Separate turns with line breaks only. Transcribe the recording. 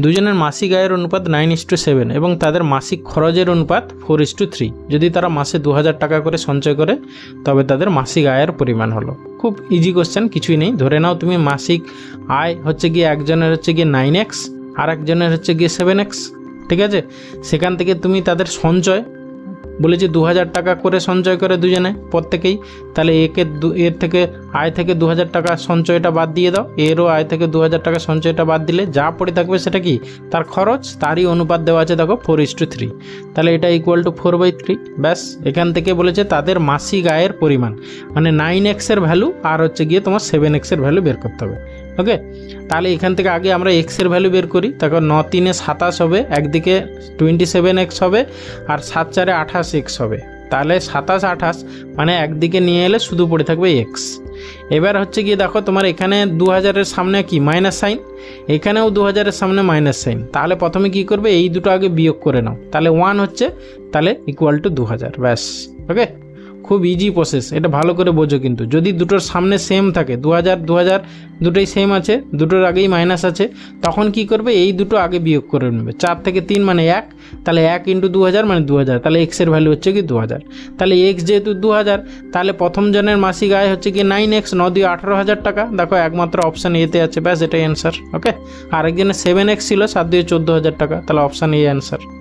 দুজনের মাসিক আয়ের অনুপাত নাইন ইস টু সেভেন এবং তাদের মাসিক খরচের অনুপাত ফোর ইস টু থ্রি যদি তারা মাসে দু হাজার টাকা করে সঞ্চয় করে, তবে তাদের মাসিক আয়ের পরিমাণ হলো। খুব ইজি কোশ্চেন কিছুই নেই। ধরে নাও তুমি মাসিক আয় হচ্ছে গিয়ে একজনের হচ্ছে গিয়ে নাইন এক্স আর একজনের হচ্ছে গিয়ে সেভেন এক্স ঠিক আছে? সেখান থেকে তুমি তাদের সঞ্চয় বলেছি দু হাজার টাকা করে সঞ্চয় করে দুজনে প্রত্যেকেই, তাহলে একে এর থেকে আয় থেকে দু হাজার টাকা সঞ্চয়টা বাদ দিয়ে দাও। এরও আয় থেকে দু হাজার টাকা সঞ্চয়টা বাদ দিলে যা পড়ে থাকবে সেটা কি? তার খরচ, তারই অনুপাত দেওয়া আছে দেখো ফোর ইস টু থ্রি তাহলে এটা equal to four by three ব্যাস, এখান থেকে বলেছে তাদের মাসিক আয়ের পরিমাণ। মানে নাইন এক্সের ভ্যালু আর হচ্ছে গিয়ে তোমার সেভেন এক্সের ভ্যালু বের করতে হবে। ওকে তাহলে এখান থেকে আগে আমরা এক্সের ভ্যালু বের করি। তারপর ন তিনে সাতাশ হবে, একদিকে টোয়েন্টি সেভেন এক্স হবে, আর সাত, চারে আঠাশ এক্স হবে। তাহলে সাতাশ, আঠাশ মানে একদিকে নিয়ে এলে শুধু পড়ে থাকবে এক্স এবার হচ্ছে গিয়ে দেখো তোমার এখানে দু হাজারের সামনে কি? মাইনাস সাইন এখানেও দু হাজারের সামনে মাইনাস সাইন তাহলে প্রথমে কি করবে? এই দুটো আগে বিয়োগ করে নাও। তাহলে ওয়ান হচ্ছে, তাহলে ইকুয়াল টু দু হাজার ব্যাস। ওকে খুব ইজি প্রসেস এটা ভালো করে বোঝো কিন্তু। যদি দুটোর সামনে সেম থাকে দু হাজার দু হাজার দুটোই সেম আছে, দুটোর আগেই মাইনাস আছে, তখন কি করবে? এই দুটো আগে বিয়োগ করে নেবে। চার থেকে তিন মানে এক, তাহলে এক ইন্টু দু হাজার মানে দু হাজার তাহলে এক্সের ভ্যালু হচ্ছে কি দু হাজার তাহলে এক্স যেহেতু দু হাজার তাহলে প্রথম জনের মাসিক আয় হচ্ছে কি নাইন এক্স ন দিয়ে আঠারো হাজার টাকা। দেখো একমাত্র অপশান এতে আছে, ব্যাস এটাই অ্যান্সার ওকে আরেকজনের সেভেন এক্স ছিল, সাত দিয়ে চোদ্দ হাজার টাকা, তাহলে অপশান এ অ্যান্সার